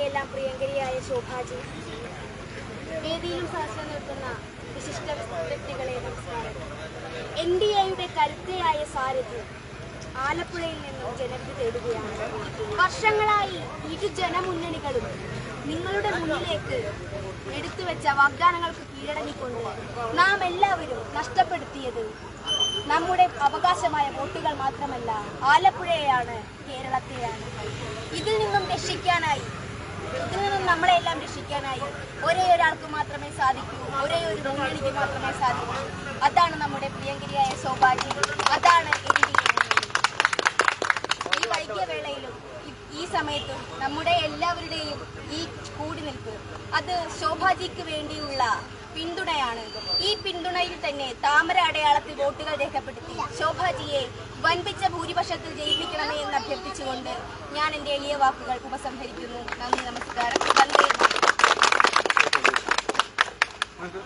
എല്ലാം പ്രിയങ്കരിയായ ശോഭാജി. വേദിയിലും സഹസ്രം നിൽക്കുന്ന വിശിഷ്ട വ്യക്തികളെ നമസ്കാരം. എൻ ഡി എയുടെ കരുത്തയായ സാരഥി ആലപ്പുഴയിൽ നിന്നും ജനവിധി തേടുകയാണ്. വർഷങ്ങളായി ഇരു ജനമുന്നണികളും നിങ്ങളുടെ മുന്നിലേക്ക് എടുത്തു വെച്ച വാഗ്ദാനങ്ങൾക്ക് കീഴടങ്ങിക്കൊണ്ട് നാം എല്ലാവരും നഷ്ടപ്പെടുത്തിയത് നമ്മുടെ അവകാശമായ വോട്ടുകൾ മാത്രമല്ല ആലപ്പുഴയാണ് കേരളത്തെയാണ്. ഇതിൽ നിന്നും രക്ഷിക്കാനായി നമ്മളെല്ലാം രക്ഷിക്കാനായി ഒരേ ഒരാൾക്ക് മാത്രമേ സാധിക്കൂ ഒരേ ഒരു മുന്നണിക്ക് മാത്രമേ സാധിക്കൂ. അതാണ് നമ്മുടെ പ്രിയങ്കരിയായ സൗഭാഗ്യം അതാണ് ഈ വൈകിയ വേളയിലും ഈ സമയത്തും നമ്മുടെ എല്ലാവരുടെയും ഈ കൂടി നിൽപ്പ് അത് ശോഭാജിക്ക് വേണ്ടിയുള്ള പിന്തുണയാണ്. ഈ പിന്തുണയിൽ തന്നെ താമര അടയാളത്തിൽ വോട്ടുകൾ രേഖപ്പെടുത്തി ശോഭാജിയെ വൻപിച്ച ഭൂരിപക്ഷത്തിൽ ജയിപ്പിക്കണമേ എന്ന് അഭ്യർത്ഥിച്ചുകൊണ്ട് ഞാൻ എന്റെ എളിയ വാക്കുകൾ ഉപസംഹരിക്കുന്നു. Thank you.